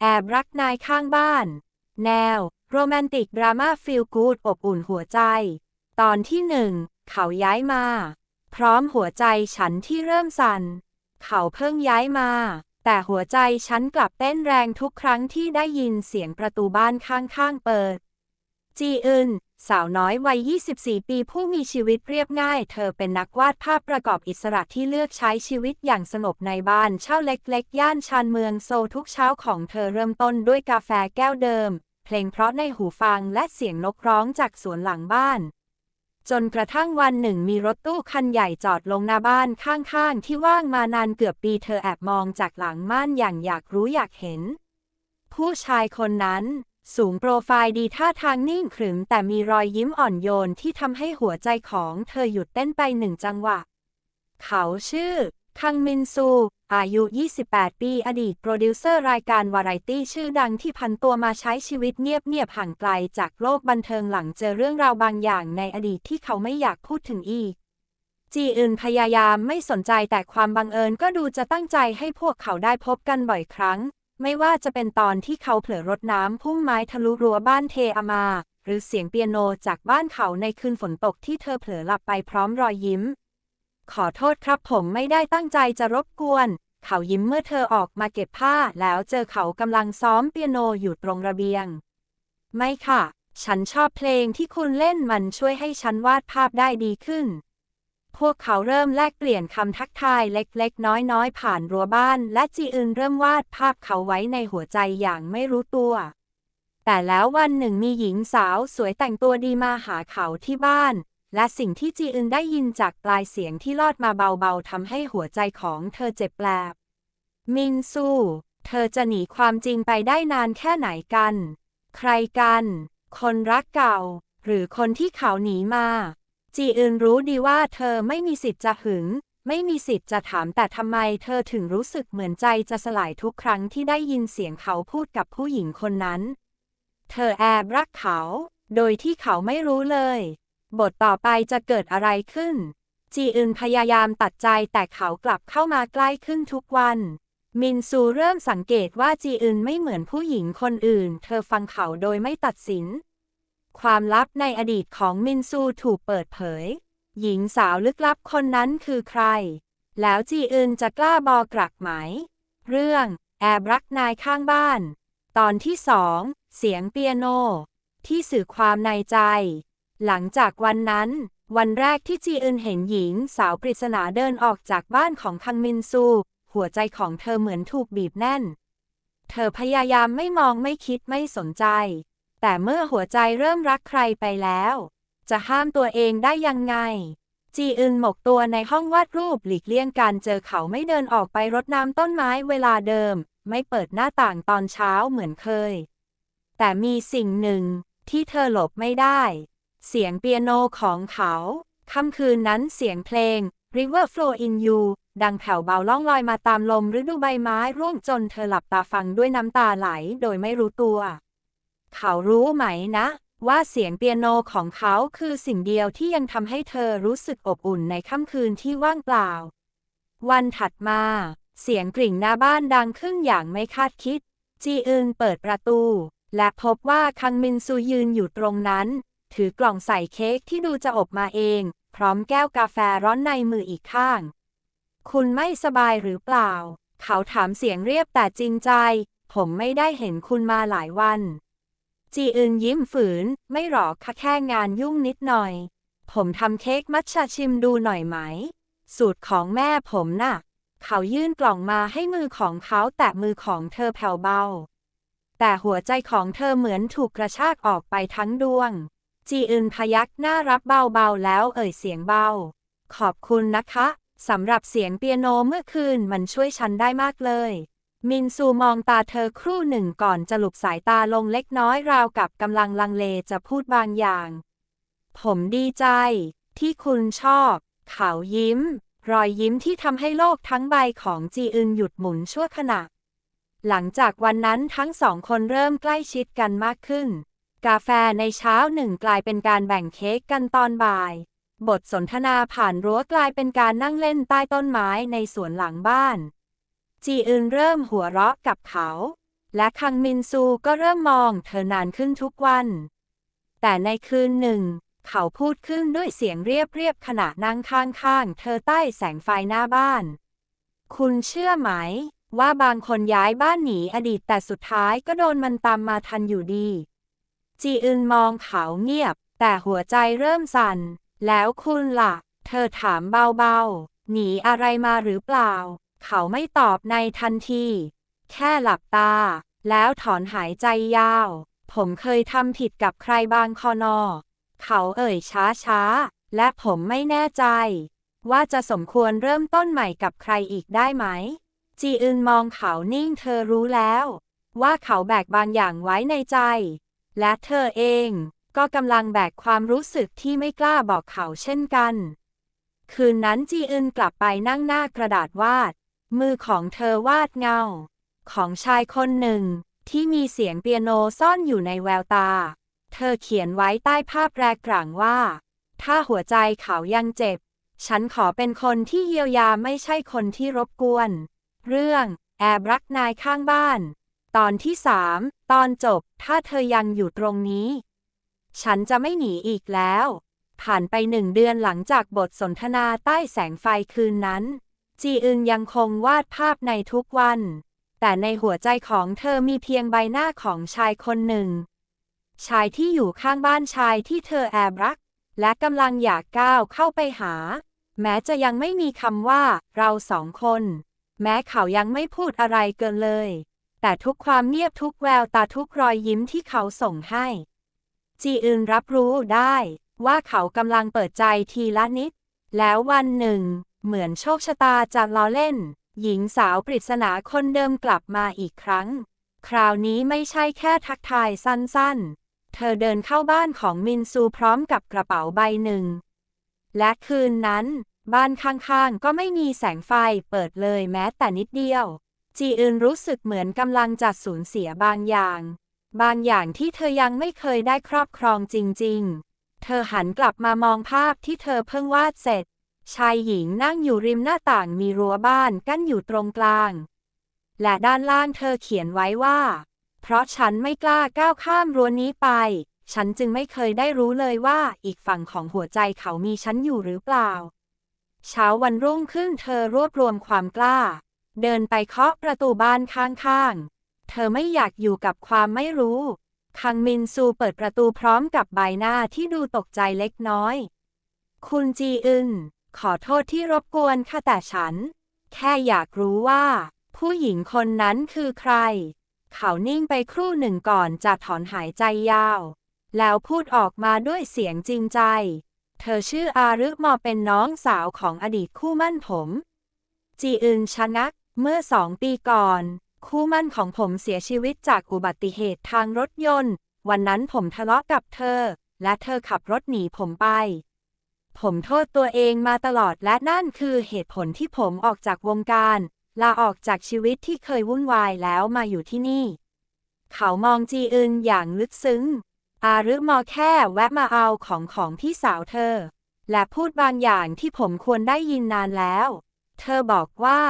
แอบรักนายข้างบ้าน แนว โรแมนติกดราม่าฟิลกูดอบอุ่นหัวใจ ตอนที่หนึ่ง เขาย้ายมา พร้อมหัวใจฉันที่เริ่มสั่น เขาเพิ่งย้ายมา แต่หัวใจฉันกลับเต้นแรงทุกครั้งที่ได้ยินเสียงประตูบ้านข้างๆเปิด จีอึน สาวน้อยวัย 24 ปีผู้มีชีวิตเรียบง่าย เธอเป็นนักวาดภาพประกอบอิสระที่เลือกใช้ชีวิตอย่างสงบในบ้านเช่าเล็กๆ ย่านชานเมืองโซทุกเช้าของเธอเริ่มต้นด้วยกาแฟแก้วเดิม เพลงเพราะในหูฟังและเสียงนกร้องจากสวนหลังบ้าน จนกระทั่งวันหนึ่งมีรถตู้คันใหญ่จอดลงหน้าบ้านข้างๆ ที่ว่างมานานเกือบปีเธอแอบมองจากหลังม่านอย่างอยากรู้อยากเห็น ผู้ชายคนนั้น สูงโปรไฟล์ดีท่าทางนิ่งขรึม แต่มีรอยยิ้มอ่อนโยนที่ทำให้หัวใจของเธอหยุดเต้นไปหนึ่งจังหวะ เขาชื่อ คังมินซู อายุ 28 ปี อดีตโปรดิวเซอร์รายการวาไรตี้ชื่อดังที่พันตัวมาใช้ชีวิตเงียบๆห่างไกลจากโลกบันเทิงหลังเจอเรื่องราวบางอย่างในอดีตที่เขาไม่อยากพูดถึงอีก จีอึนพยายามไม่สนใจแต่ความบังเอิญก็ดูจะตั้งใจให้พวกเขาได้พบกันบ่อยครั้ง ไม่ว่าจะเป็นตอนที่เขาเผลอรดน้ำพุ่มไม้ทะลุรั้วบ้านเทอามา หรือเสียงเปียโนจากบ้านเขาในคืนฝนตกที่เธอเผลอหลับไปพร้อมรอยยิ้ม ขอโทษครับผมไม่ได้ตั้งใจจะรบกวน เขายิ้มเมื่อเธอออกมาเก็บผ้า แล้วเจอเขากำลังซ้อมเปียโนอยู่ตรงระเบียง ไม่ค่ะ ฉันชอบเพลงที่คุณเล่นมันช่วยให้ฉันวาดภาพได้ดีขึ้น พวกเขาเริ่มแลกเปลี่ยนคำทักทายเล็กๆ น้อยๆ ผ่านรั้วบ้าน และจีอึนเริ่มวาดภาพเขาไว้ในหัวใจอย่างไม่รู้ตัว แต่แล้ววันหนึ่งมีหญิงสาวสวยแต่งตัวดีมาหาเขาที่บ้าน และสิ่งที่จีอึนได้ยินจากปลายเสียงที่ลอดมาเบาๆทำให้หัวใจของเธอเจ็บแปลบ มินซู เธอจะหนีความจริงไปได้นานแค่ไหนกัน ใครกัน คนรักเก่า หรือคนที่เขาหนีมา จีอึนรู้ดีว่าเธอไม่มีสิทธิ์จะหึง ไม่มีสิทธิ์จะถามแต่ทำไมเธอถึงรู้สึกเหมือนใจจะสลายทุกครั้งที่ได้ยินเสียงเขาพูดกับผู้หญิงคนนั้น เธอแอบรักเขา โดยที่เขาไม่รู้เลย บทต่อไปจะเกิดอะไรขึ้น จีอึนพยายามตัดใจแต่เขากลับเข้ามาใกล้ขึ้นทุกวัน มินซูเริ่มสังเกตว่าจีอึนไม่เหมือนผู้หญิงคนอื่น เธอฟังเขาโดยไม่ตัดสิน ความลับในอดีตของมินซูถูกเปิดเผย หญิงสาวลึกลับคนนั้นคือใคร แล้วจีอึนจะกล้าบอกรักไหม เรื่อง แอบรักนายข้างบ้าน ตอนที่สอง เสียงเปียโน ที่สื่อความในใจ หลังจากวันนั้น วันแรกที่จีอึนเห็นหญิงสาวปริศนาเดินออกจากบ้านของคังมินซู หัวใจของเธอเหมือนถูกบีบแน่น เธอพยายามไม่มองไม่คิดไม่สนใจ แต่เมื่อหัวใจเริ่มรักใครไปแล้ว จะห้ามตัวเองได้ยังไง จีอึนหมกตัวในห้องวาดรูปหลีกเลี่ยงการเจอเขาไม่เดินออกไปรดน้ำต้นไม้เวลาเดิม ไม่เปิดหน้าต่างตอนเช้าเหมือนเคย แต่มีสิ่งหนึ่งที่เธอหลบไม่ได้ เสียงเปียโนของเขาค่ำคืนนั้นเสียงเพลง River Flow in You ดังแผ่วเบาล่องลอยมาตามลมฤดูใบไม้ร่วงจนเธอหลับตาฟังด้วยน้ำตาไหลโดยไม่รู้ตัว เขารู้ไหมนะ ว่าเสียงเปียโนของเขาคือสิ่งเดียวที่ยังทำให้เธอรู้สึกอบอุ่นในค่ำคืนที่ว่างเปล่า วันถัดมา เสียงกริ่งหน้าบ้านดังขึ้นอย่างไม่คาดคิด จีอึนเปิดประตู และพบว่าคังมินซูยืนอยู่ตรงนั้น ถือกล่องใส่เค้กที่ดูจะอบมาเอง พร้อมแก้วกาแฟร้อนในมืออีกข้าง คุณไม่สบายหรือเปล่า เขาถามเสียงเรียบแต่จริงใจ ผมไม่ได้เห็นคุณมาหลายวัน จีอึนยิ้มฝืน ไม่หรอกค่ะแค่งานยุ่งนิดหน่อย ผมทำเค้กมัทฉะชิมดูหน่อยไหม สูตรของแม่ผมน่ะ เขายื่นกล่องมาให้มือของเขาแตะมือของเธอแผ่วเบา แต่หัวใจของเธอเหมือนถูกกระชากออกไปทั้งดวง จีอึนพยักหน้ารับเบาๆแล้วเอ่ยเสียงเบา ขอบคุณนะคะสำหรับเสียงเปียโนเมื่อคืนมันช่วยฉันได้มากเลย มินซูมองตาเธอครู่หนึ่งก่อนจะหลุบสายตาลงเล็กน้อยราวกับกำลังลังเลจะพูดบางอย่าง ผมดีใจ ที่คุณชอบ เขายิ้ม รอยยิ้มที่ทำให้โลกทั้งใบของจีอึนหยุดหมุนชั่วขณะ หลังจากวันนั้นทั้งสองคนเริ่มใกล้ชิดกันมากขึ้น กาแฟในเช้าหนึ่งกลายเป็นการแบ่งเค้กกันตอนบ่าย บทสนทนาผ่านรั้วกลายเป็นการนั่งเล่นใต้ต้นไม้ในสวนหลังบ้าน จีอึนเริ่มหัวเราะกับเขา และคังมินซูก็เริ่มมองเธอนานขึ้นทุกวัน แต่ในคืนหนึ่ง เขาพูดขึ้นด้วยเสียงเรียบๆขณะนั่งข้างๆ เธอใต้แสงไฟหน้าบ้าน คุณเชื่อไหม ว่าบางคนย้ายบ้านหนีอดีตแต่สุดท้ายก็โดนมันตามมาทันอยู่ดี จีอึนมองเขาเงียบ แต่หัวใจเริ่มสั่น แล้วคุณล่ะ เธอถามเบาๆ หนีอะไรมาหรือเปล่า เขาไม่ตอบในทันที แค่หลับตา แล้วถอนหายใจยาว ผมเคยทำผิดกับใครบางคอนอ เขาเอ่ยช้าช้า และผมไม่แน่ใจ ว่าจะสมควรเริ่มต้นใหม่กับใครอีกได้ไหม จีอึนมองเขานิ่งเธอรู้แล้ว ว่าเขาแบกบางอย่างไว้ในใจ และเธอเองก็กำลังแบกความรู้สึกที่ไม่กล้าบอกเขาเช่นกัน คืนนั้นจีอึนกลับไปนั่งหน้ากระดาษวาด มือของเธอวาดเงา ของชายคนหนึ่ง ที่มีเสียงเปียโนซ่อนอยู่ในแววตา เธอเขียนไว้ใต้ภาพแรกกลางว่า ถ้าหัวใจเขายังเจ็บ ฉันขอเป็นคนที่เยียวยาไม่ใช่คนที่รบกวน เรื่องแอบรักนายข้างบ้าน ตอนที่สามตอนจบ ถ้าเธอยังอยู่ตรงนี้ ฉันจะไม่หนีอีกแล้ว ผ่านไปหนึ่งเดือนหลังจากบทสนทนาใต้แสงไฟคืนนั้น จีอึนยังคงวาดภาพในทุกวัน แต่ในหัวใจของเธอมีเพียงใบหน้าของชายคนหนึ่ง ชายที่อยู่ข้างบ้านชายที่เธอแอบรัก และกำลังอยากก้าวเข้าไปหา แม้จะยังไม่มีคำว่า เราสองคน แม้เขายังไม่พูดอะไรเกินเลย แต่ทุกความเงียบทุกแววตาทุกรอยยิ้มที่เขาส่งให้ จีอึนรับรู้ได้ ว่าเขากำลังเปิดใจทีละนิด แล้ววันหนึ่ง เหมือนโชคชะตาจะล้อเล่น หญิงสาวปริศนาคนเดิมกลับมาอีกครั้ง คราวนี้ไม่ใช่แค่ทักทายสั้นๆ เธอเดินเข้าบ้านของมินซูพร้อมกับกระเป๋าใบหนึ่ง และคืนนั้น บ้านข้างๆ ก็ไม่มีแสงไฟเปิดเลยแม้แต่นิดเดียว จีอึนรู้สึกเหมือนกำลังจะสูญเสียบางอย่าง บางอย่างที่เธอยังไม่เคยได้ครอบครองจริงๆ เธอหันกลับมามองภาพที่เธอเพิ่งวาดเสร็จ ชายหญิงนั่งอยู่ริมหน้าต่างมีรั้วบ้านกั้นอยู่ตรงกลาง และด้านล่างเธอเขียนไว้ว่า เพราะฉันไม่กล้าก้าวข้ามรั้วนี้ไป ฉันจึงไม่เคยได้รู้เลยว่าอีกฝั่งของหัวใจเขามีฉันอยู่หรือเปล่า เช้าวันรุ่งขึ้นเธอรวบรวมความกล้า เดินไปเคาะประตูบ้านข้างๆ เธอไม่อยากอยู่กับความไม่รู้ คังมินซูเปิดประตูพร้อมกับใบหน้าที่ดูตกใจเล็กน้อย คุณจีอึน ขอโทษที่รบกวนค่ะแต่ฉัน แค่อยากรู้ว่า ผู้หญิงคนนั้นคือใคร เขานิ่งไปครู่หนึ่งก่อนจะถอนหายใจยาว แล้วพูดออกมาด้วยเสียงจริงใจ เธอชื่ออารึมอเป็นน้องสาวของอดีตคู่มั่นผม จีอึนชะงัก เมื่อสองปีก่อน คู่มั่นของผมเสียชีวิตจากอุบัติเหตุทางรถยนต์ วันนั้นผมทะเลาะกับเธอ และเธอขับรถหนีผมไป ผมโทษตัวเองมาตลอดและนั่นคือเหตุผลที่ผมออกจากวงการลาออกจากชีวิตที่เคยวุ่นวายแล้วมาอยู่ที่นี่ เขามองจีอึนอย่างลึกซึ้ง อารึมอแค่แวะมาเอาของของพี่สาวเธอ และพูดบางอย่างที่ผมควรได้ยินนานแล้ว เธอบอกว่า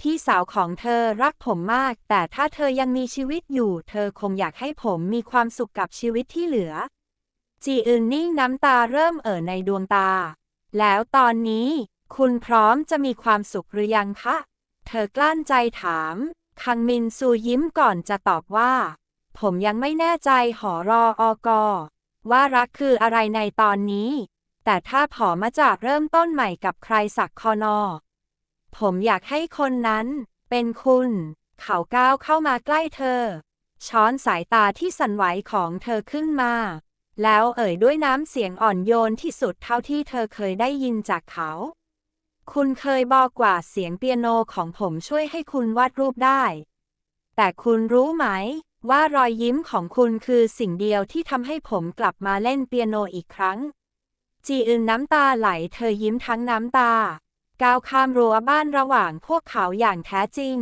พี่สาวของเธอรักผมมาก แต่ถ้าเธอยังมีชีวิตอยู่ เธอคงอยากให้ผมมีความสุขกับชีวิตที่เหลือ จีอึนนิ่งน้ำตาเริ่มเอ่อในดวงตา แล้วตอนนี้ คุณพร้อมจะมีความสุขหรือยังคะ เธอกลั้นใจถาม คังมินซูยิ้มก่อนจะตอบว่า ผมยังไม่แน่ใจหอรออกอว่ารักคืออะไรในตอนนี้ แต่ถ้าผอมาจากเริ่มต้นใหม่กับใครสักคอนอ ผมอยากให้คนนั้น เป็นคุณ เขาก้าวเข้ามาใกล้เธอ ช้อนสายตาที่สั่นไหวของเธอขึ้นมา แล้วเอ่ยด้วยน้ำเสียงอ่อนโยนที่สุดเท่าที่เธอเคยได้ยินจากเขา คุณเคยบอกว่าเสียงเปียโนของผมช่วยให้คุณวาดรูปได้ แต่คุณรู้ไหม ว่ารอยยิ้มของคุณคือสิ่งเดียวที่ทำให้ผมกลับมาเล่นเปียโนอีกครั้ง จีอึนน้ำตาไหลเธอยิ้มทั้งน้ำตา ก้าวข้ามรั้วบ้านระหว่างพวกเขาอย่างแท้จริง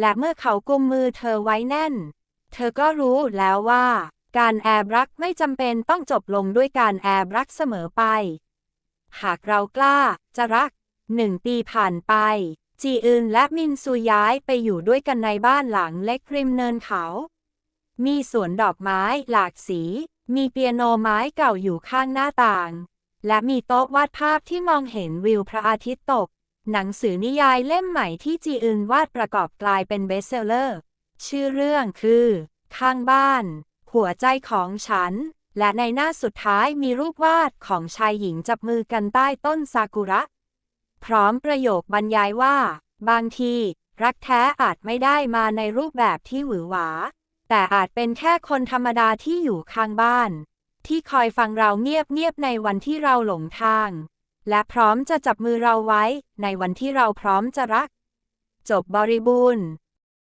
และเมื่อเขากุมมือเธอไว้แน่น เธอก็รู้แล้วว่า การแอบรักไม่จำเป็นต้องจบลงด้วยการแอบรักเสมอไป หากเรากล้า จะรักหนึ่งปีผ่านไป จีอึนและมินซูย้ายไปอยู่ด้วยกันในบ้านหลังเล็กริมเนินเขา มีสวนดอกไม้หลากสี มีเปียโนไม้เก่าอยู่ข้างหน้าต่าง และมีโต๊ะวาดภาพที่มองเห็นวิวพระอาทิตย์ตก หนังสือนิยายเล่มใหม่ที่จีอึนวาดประกอบกลายเป็นเบสเซลเลอร์ ชื่อเรื่องคือ ข้างบ้าน หัวใจของฉัน และในหน้าสุดท้ายมีรูปวาดของชายหญิงจับมือกันใต้ต้นซากุระ พร้อมประโยคบรรยายว่า บางที รักแท้อาจไม่ได้มาในรูปแบบที่หวือหวา แต่อาจเป็นแค่คนธรรมดาที่อยู่ข้างบ้าน ที่คอยฟังเราเงียบๆในวันที่เราหลงทาง และพร้อมจะจับมือเราไว้ในวันที่เราพร้อมจะรัก จบบริบูรณ์